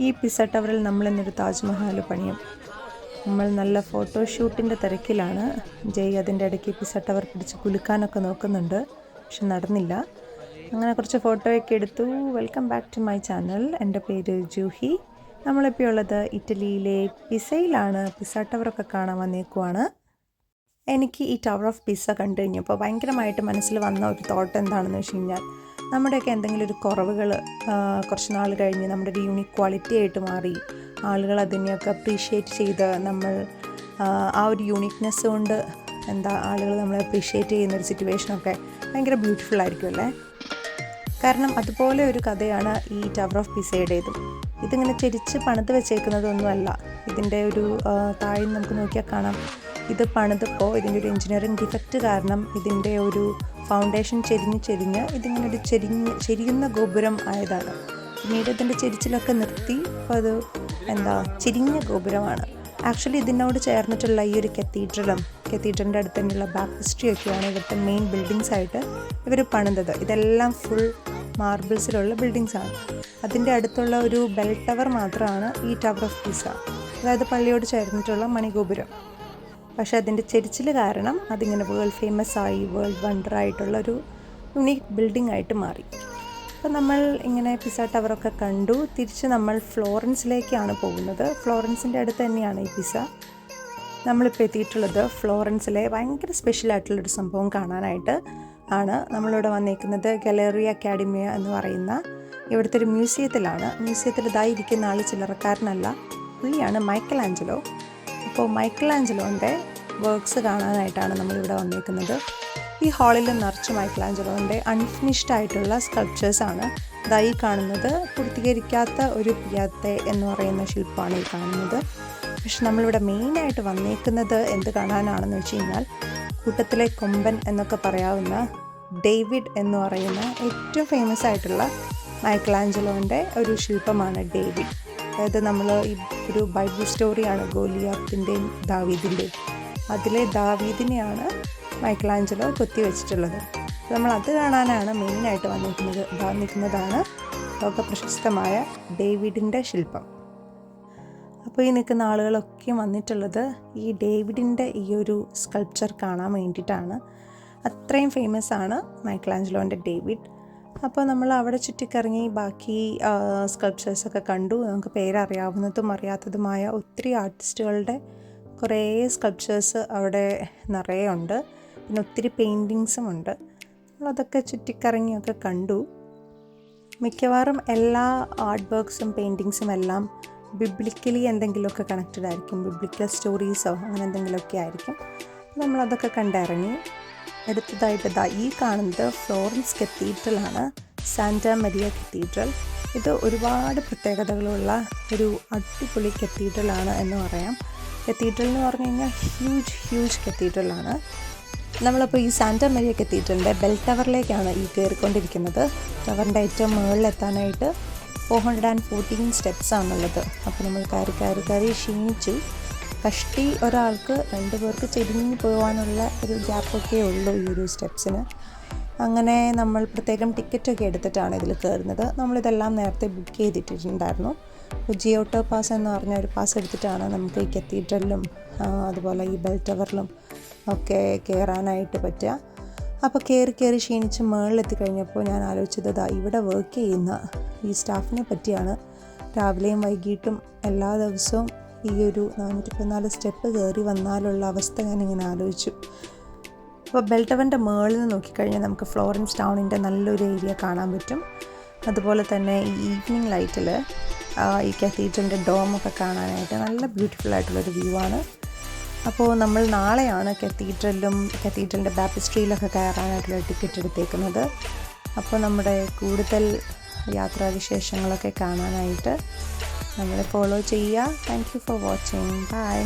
ഈ പിസ ടവറിൽ നമ്മൾ ഇന്നൊരു താജ്മഹൽ പണിയും. നമ്മൾ നല്ല ഫോട്ടോഷൂട്ടിന്റെ തിരക്കിലാണ്. ജയ് അതിന്റെ ഇടയ്ക്ക് പിസ ടവർ പിടിച്ച് കുലുക്കാനൊക്കെ നോക്കുന്നുണ്ട്. പക്ഷെ നടന്നില്ല. അങ്ങനെ കുറച്ച് ഫോട്ടോയൊക്കെ എടുത്തു. Welcome back to my channel. എന്റെ പേര് ജൂഹി. നമ്മളിപ്പോൾ ഉള്ളത് ഇറ്റലിയിലെ പിസയിലാണ്. പിസ ടവറൊക്കെ കാണാൻ വന്നേക്കുവാണ്. എനിക്ക് ഈ ടവർ ഓഫ് പിസ കണ്ടു കഴിഞ്ഞപ്പോൾ ഭയങ്കരമായിട്ട് മനസ്സിൽ വന്ന ഒരു തോട്ട് എന്താണെന്ന് വെച്ച് കഴിഞ്ഞാൽ നമ്മുടെയൊക്കെ എന്തെങ്കിലും ഒരു കുറവുകൾ കുറച്ച് നാൾ കഴിഞ്ഞ് നമ്മുടെ ഒരു യൂണിക് ക്വാളിറ്റി ആയിട്ട് മാറി ആളുകൾ അതിനെയൊക്കെ അപ്രീഷിയേറ്റ് ചെയ്ത് നമ്മൾ ആ, ഒരു യൂണിക്നെസ് കൊണ്ട് എന്താ ആളുകൾ നമ്മളെ അപ്രീഷിയേറ്റ് ചെയ്യുന്ന ഒരു സിറ്റുവേഷനൊക്കെ ഭയങ്കര ബ്യൂട്ടിഫുൾ ആയിരിക്കും അല്ലേ? കാരണം അതുപോലെ ഒരു കഥയാണ് ഈ ടവർ ഓഫ് പിസയുടേതും ഇതിങ്ങനെ ചെരിച്ച് പണിത് വെച്ചേക്കുന്നതൊന്നുമല്ല. ഇതിന്റെ ഒരു താഴെ നമുക്ക് നോക്കിയാൽ കാണാം. ഇത് പണിതപ്പോൾ ഇതിന്റെ ഒരു എഞ്ചിനീയറിംഗ് ഡിഫക്റ്റ് കാരണം ഇതിന്റെ ഒരു ഫൗണ്ടേഷൻ ചെരിഞ്ഞ് ചെരിഞ്ഞ് ഇതിങ്ങനെ ഒരു ചെരിഞ്ഞ് ചെരിയുന്ന ഗോപുരം ആയതാണ്. പിന്നീട് ഇതിന്റെ ചെരിച്ചിലൊക്കെ നിർത്തി അപ്പോൾ അത് എന്താ ചെരിഞ്ഞ ഗോപുരമാണ്. ആക്ച്വലി ഇതിനോട് ചേർന്നിട്ടുള്ള ഈ ഒരു കത്തീഡ്രലും കത്തീഡ്രലിന്റെ അടുത്ത് തന്നെയുള്ള ബാപ്റ്റിസ്ട്രി ഒക്കെയാണ് ഇവിടുത്തെ മെയിൻ ബിൽഡിങ്സ് ആയിട്ട് ഇവർ പണിതത്. ഇതെല്ലാം ഫുൾ മാർബിൾസിലുള്ള ബിൽഡിങ്സ് ആണ്. അതിന്റെ അടുത്തുള്ള ഒരു ബെൽ ടവർ മാത്രമാണ് ഈ ടവർ ഓഫ് പിസ അതായത് പള്ളിയോട് ചേർന്നിട്ടുള്ള മണിഗോപുരം. പക്ഷേ അതിന്റെ ചെരിച്ചിൽ കാരണം അതിങ്ങനെ വേൾഡ് ഫേമസ് ആയി വേൾഡ് വണ്ടർ ആയിട്ടുള്ള ഒരു യുണീക്ക് ബിൽഡിംഗ് ആയിട്ട് മാറി. അപ്പോൾ നമ്മൾ ഇങ്ങനെ പിസ ടവറൊക്കെ കണ്ടു. തിരിച്ച് നമ്മൾ ഫ്ലോറൻസിലേക്കാണ് പോകുന്നത്. ഫ്ലോറൻസിന്റെ അടുത്ത് തന്നെയാണ് ഈ പിസ നമ്മളിപ്പോൾ എത്തിയിട്ടുള്ളത് ഫ്ലോറൻസിലെ ഭയങ്കര സ്പെഷ്യൽ ആയിട്ടുള്ളൊരു സംഭവം കാണാനായിട്ട് ആണ്. നമ്മളിവിടെ വന്നിരിക്കുന്നത് ഗലേറി അക്കാഡമിയ എന്ന് പറയുന്ന ഇവിടുത്തെ ഒരു മ്യൂസിയത്തിലാണ് മ്യൂസിയത്തിൽ ഇതായിരിക്കുന്ന ആൾ ചില്ലറക്കാരനല്ല. പുള്ളിയാണ് മൈക്കൽ ആഞ്ചലോ അപ്പോൾ മൈക്കൽ ആഞ്ചലോന്റെ വർക്ക്സ് കാണാനായിട്ടാണ് നമ്മളിവിടെ വന്നിരിക്കുന്നത്. ഈ ഹാളിൽ നിറച്ച് മൈക്കൽ ആഞ്ചലോന്റെ അൺഫിനിഷ്ഡ് ആയിട്ടുള്ള സ്കൾപ്ചേഴ്സാണ് ഇതായി കാണുന്നത്. പൂർത്തീകരിക്കാത്ത ഒരു പിയാത്തെ എന്ന് പറയുന്ന ശില്പമാണ് ഈ കാണുന്നത്. പക്ഷെ നമ്മളിവിടെ മെയിനായിട്ട് വന്നേക്കുന്നത് എന്ത് കാണാനാണെന്ന് വെച്ച് കഴിഞ്ഞാൽ കൂട്ടത്തിലെ കൊമ്പൻ എന്നൊക്കെ പറയാവുന്ന ഡേവിഡ് എന്ന് പറയുന്ന ഏറ്റവും ഫേമസ് ആയിട്ടുള്ള മൈക്കലാഞ്ചലോന്റെ ഒരു ശില്പമാണ് ഡേവിഡ്. അതായത് നമ്മൾ ഒരു ബൈബിൾ സ്റ്റോറിയാണ് ഗോലിയാത്തിന്റെയും ദാവീദിന്റെയും. അതിലെ ദാവീദിനെയാണ് മൈക്കിളാഞ്ചലോ നമ്മൾ അത് കാണാനാണ് മെയിനായിട്ട് വന്നിരിക്കുന്നത് വന്നിരിക്കുന്നതാണ് ലോകപ്രശസ്തമായ ലോക പ്രശസ്തമായ ഡേവിഡിന്റെ ശില്പം. അപ്പോൾ ഈ നിൽക്കുന്ന ആളുകളൊക്കെ വന്നിട്ടുള്ളത് ഈ ഡേവിഡിന്റെ ഈ ഒരു സ്കൾപ്ചർ കാണാൻ വേണ്ടിയിട്ടാണ്. അത്രയും ഫേമസ് ആണ് മൈക്കിളാഞ്ചലോന്റെ ഡേവിഡ്. അപ്പോൾ നമ്മൾ അവിടെ ചുറ്റിക്കറങ്ങി ബാക്കി സ്കൾപ്ചേഴ്സൊക്കെ കണ്ടു. നമുക്ക് പേരറിയാവുന്നതും അറിയാത്തതുമായ ഒത്തിരി ആർട്ടിസ്റ്റുകളുടെ കുറേ സ്കൾപ്ചേഴ്സ് അവിടെ നിറയെ ഉണ്ട്. പിന്നെ ഒത്തിരി പെയിന്റിങ്സും ഉണ്ട്. നമ്മളതൊക്കെ ചുറ്റിക്കറങ്ങിയൊക്കെ കണ്ടു. മിക്കവാറും എല്ലാ ആർട്ട് വർക്ക്സും പെയിന്റിങ്സും എല്ലാം ബിബ്ലിക്കലി എന്തെങ്കിലുമൊക്കെ കണക്റ്റഡ് ആയിരിക്കും. ബിബ്ലിക്കൽ സ്റ്റോറീസോ അങ്ങനെ എന്തെങ്കിലുമൊക്കെ ആയിരിക്കും. നമ്മളതൊക്കെ കണ്ടിറങ്ങി. അടുത്തതായിട്ട് ഈ കാണുന്നത് ഫ്ലോറൻസ് കത്തീഡ്രലാണ് സാന്റ മരിയ കത്തീഡ്രൽ. ഇത് ഒരുപാട് പ്രത്യേകതകളുള്ള ഒരു അടിപൊളി കത്തീഡ്രലാണ് എന്ന് പറയാം. കത്തീഡ്രൽ എന്ന് പറഞ്ഞു കഴിഞ്ഞാൽ ഹ്യൂജ് ഹ്യൂജ് കത്തീഡ്രലാണ്. നമ്മളപ്പോൾ ഈ സാന്റ മരിയ കത്തീഡ്രലിന്റെ ബെൽ ടവറിലേക്കാണ് ഈ കയറിക്കൊണ്ടിരിക്കുന്നത്. ടവറിന്റെ ഏറ്റവും മുകളിലെത്താനായിട്ട് four hundred and fourteen steps ആണുള്ളത്. അപ്പോൾ നമ്മൾ കയറി കയറി കയറി ക്ഷീണിച്ചു. കഷ്ടി ഒരാൾക്ക് രണ്ട് പേർക്ക് ചെരിഞ്ഞു പോകാനുള്ള ഒരു ഗ്യാപ്പൊക്കെ ഉള്ളൂ ഈ ഒരു സ്റ്റെപ്സിന് അങ്ങനെ നമ്മൾ പ്രത്യേകം ടിക്കറ്റൊക്കെ എടുത്തിട്ടാണ് ഇതിൽ കയറുന്നത് നമ്മളിതെല്ലാം നേരത്തെ ബുക്ക് ചെയ്തിട്ടുണ്ടായിരുന്നു. ജിയോട്ടോ പാസ് എന്ന് പറഞ്ഞ ഒരു പാസ് എടുത്തിട്ടാണ് നമുക്ക് ഈ കത്തീഡ്രലിലും അതുപോലെ ഈ ബെൽ ടവറിലും ഒക്കെ കയറാനായിട്ട് പറ്റുക. അപ്പോൾ കയറി കയറി ക്ഷീണിച്ച് മേളിലെത്തി കഴിഞ്ഞപ്പോൾ ഞാൻ ആലോചിച്ചത് ഇവിടെ വർക്ക് ചെയ്യുന്ന ഈ സ്റ്റാഫിനെ പറ്റിയാണ് രാവിലെയും വൈകിട്ടും എല്ലാ ദിവസവും ഈ ഒരു നാനൂറ്റി പതിനാല് സ്റ്റെപ്പ് കയറി വന്നാലുള്ള അവസ്ഥ ഞാനിങ്ങനെ ആലോചിച്ചു. അപ്പോൾ ബെൽട്ടവന്റെ മേളിൽ നിന്ന് നോക്കിക്കഴിഞ്ഞാൽ നമുക്ക് ഫ്ലോറൻസ് ടൗണിന്റെ നല്ലൊരു ഏരിയ കാണാൻ പറ്റും. അതുപോലെ തന്നെ ഈ ഈവനിങ് ലൈറ്റിൽ ഈ കത്തീഡ്രലിന്റെ ഡോമൊക്കെ കാണാനായിട്ട് നല്ല ബ്യൂട്ടിഫുൾ ആയിട്ടുള്ളൊരു വ്യൂ ആണ്. അപ്പോൾ നമ്മൾ നാളെയാണ് കത്തീഡ്രലിലും കത്തീഡ്രലിന്റെ ബാപ്പിസ്ട്രിയിലൊക്കെ കയറാനായിട്ടുള്ള ടിക്കറ്റ് എടുത്തേക്കുന്നത്. അപ്പോൾ നമ്മുടെ കൂടുതൽ യാത്രാവിശേഷങ്ങളൊക്കെ കാണാനായിട്ട് നമ്മളെ ഫോളോ ചെയ്യുക. Thank you for watching bye